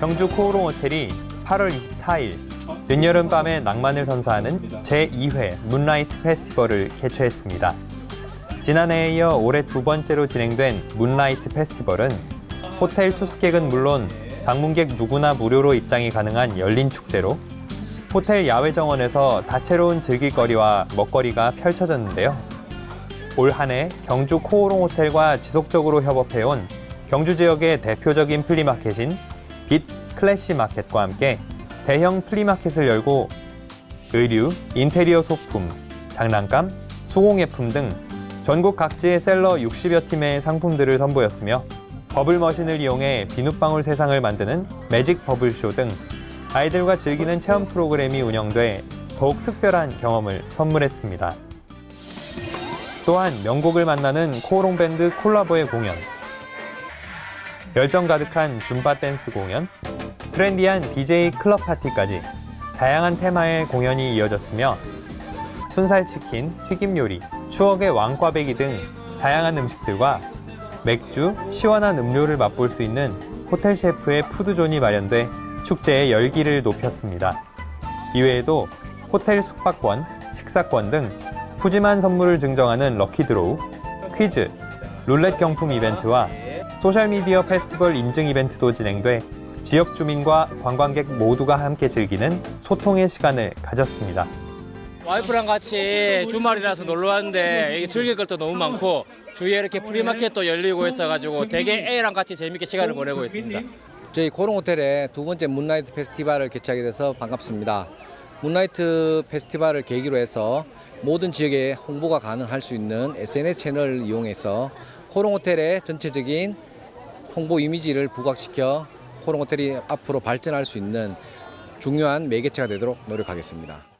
경주 코오롱 호텔이 8월 24일 늦여름 밤의 낭만을 선사하는 제2회 문라이트 페스티벌을 개최했습니다. 지난해에 이어 올해 두 번째로 진행된 문라이트 페스티벌은 호텔 투숙객은 물론 방문객 누구나 무료로 입장이 가능한 열린 축제로 호텔 야외 정원에서 다채로운 즐길거리와 먹거리가 펼쳐졌는데요. 올 한 해 경주 코오롱 호텔과 지속적으로 협업해온 경주 지역의 대표적인 플리마켓인 빛 클래시 마켓과 함께 대형 플리마켓을 열고 의류, 인테리어 소품, 장난감, 수공예품 등 전국 각지의 셀러 60여 팀의 상품들을 선보였으며 버블 머신을 이용해 비눗방울 세상을 만드는 매직 버블쇼 등 아이들과 즐기는 체험 프로그램이 운영돼 더욱 특별한 경험을 선물했습니다. 또한 명곡을 만나는 코오롱 밴드 콜라보의 공연, 열정 가득한 줌바 댄스 공연, 트렌디한 DJ 클럽 파티까지 다양한 테마의 공연이 이어졌으며 순살 치킨, 튀김 요리, 추억의 왕꽈배기 등 다양한 음식들과 맥주, 시원한 음료를 맛볼 수 있는 호텔 셰프의 푸드존이 마련돼 축제의 열기를 높였습니다. 이외에도 호텔 숙박권, 식사권 등 푸짐한 선물을 증정하는 럭키드로우, 퀴즈, 룰렛 경품 이벤트와 소셜미디어 페스티벌 인증 이벤트도 진행돼 지역 주민과 관광객 모두가 함께 즐기는 소통의 시간을 가졌습니다. 와이프랑 같이 주말이라서 놀러 왔는데 즐길 것도 너무 많고 주위에 이렇게 프리마켓도 열리고 있어가지고 되게 애랑 같이 재밌게 시간을 보내고 있습니다. 저희 고롱호텔의 두 번째 문라이트 페스티벌을 개최하게 돼서 반갑습니다. 문라이트 페스티벌을 계기로 해서 모든 지역에 홍보가 가능할 수 있는 SNS 채널을 이용해서 호롱호텔의 전체적인 홍보 이미지를 부각시켜 호롱호텔이 앞으로 발전할 수 있는 중요한 매개체가 되도록 노력하겠습니다.